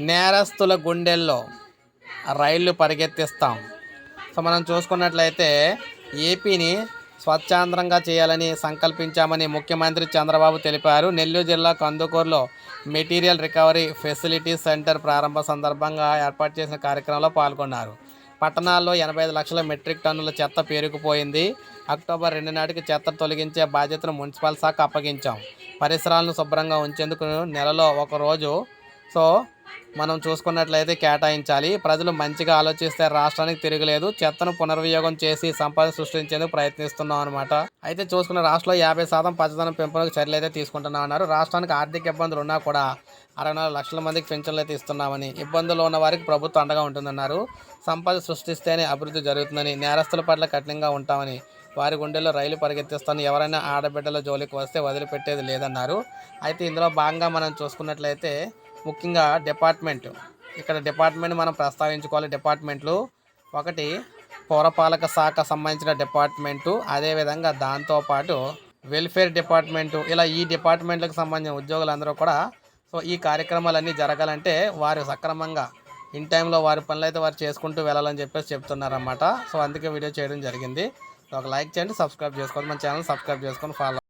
నేరస్తుల గుండెల్లో రైళ్ళు పరిగెత్తిస్తాం. సో మనం చూసుకున్నట్లయితే ఏపీని స్వచ్ఛాంద్రంగా చేయాలని సంకల్పించామని ముఖ్యమంత్రి చంద్రబాబు తెలిపారు. నెల్లూరు జిల్లా కందుకూరులో మెటీరియల్ రికవరీ ఫెసిలిటీ సెంటర్ ప్రారంభ సందర్భంగా ఏర్పాటు చేసిన కార్యక్రమంలో పాల్గొన్నారు. పట్టణాల్లో ఎనభై ఐదు లక్షల మెట్రిక్ టన్నుల చెత్త పేరుకుపోయింది. అక్టోబర్ రెండు నాటికి చెత్త తొలగించే బాధ్యతను మున్సిపల్ శాఖ అప్పగించాం. పరిసరాలను శుభ్రంగా ఉంచేందుకు నెలలో ఒకరోజు సో మనం చూసుకున్నట్లయితే కేటాయించాలి. ప్రజలు మంచిగా ఆలోచిస్తే రాష్ట్రానికి తిరగలేదు. చెత్తను పునర్వినియోగం చేసి సంపద సృష్టించేందుకు ప్రయత్నిస్తున్నాం అనమాట అయితే చూసుకున్న రాష్ట్రంలో యాభై శాతం పచ్చదనం పెంపునకు చర్యలు అయితే తీసుకుంటున్నాం అన్నారు. రాష్ట్రానికి ఆర్థిక ఇబ్బందులు ఉన్నా కూడా అరవై నాలుగు లక్షల మందికి పెన్షన్లు అయితే ఇస్తున్నామని ఇబ్బందులు ఉన్న వారికి ప్రభుత్వం అండగా ఉంటుందన్నారు. సంపద సృష్టిస్తేనే అభివృద్ధి జరుగుతుందని నేరస్తుల పట్ల కఠినంగా ఉంటామని వారి గుండెల్లో రైలు పరిగెత్తిస్తాను ఎవరైనా ఆడబిడ్డల జోలికి వస్తే వదిలిపెట్టేది లేదన్నారు. అయితే ఇందులో భాగంగా మనం చూసుకున్నట్లయితే ముఖ్యంగా డిపార్ట్మెంట్. ఇక్కడ డిపార్ట్మెంట్ మనం ప్రస్తావించుకోవాలి డిపార్ట్మెంట్లు. ఒకటి పౌరపాలక శాఖ సంబంధించిన డిపార్ట్మెంటు. అదేవిధంగా దాంతోపాటు వెల్ఫేర్ డిపార్ట్మెంటు. ఇలా ఈ డిపార్ట్మెంట్లకు సంబంధించిన ఉద్యోగులందరూ కూడా సో ఈ కార్యక్రమాలన్నీ జరగాలంటే వారు సక్రమంగా ఇన్ టైంలో వారి పనులు అయితే వారు చేసుకుంటూ వెళ్ళాలని చెప్పేసి చెప్తున్నారన్నమాట. సో అందుకే వీడియో చేయడం జరిగింది. ఒక లైక్ చేయండి సబ్స్క్రైబ్ చేసుకోండి మన ఛానల్ సబ్స్క్రైబ్ చేసుకొని ఫాలో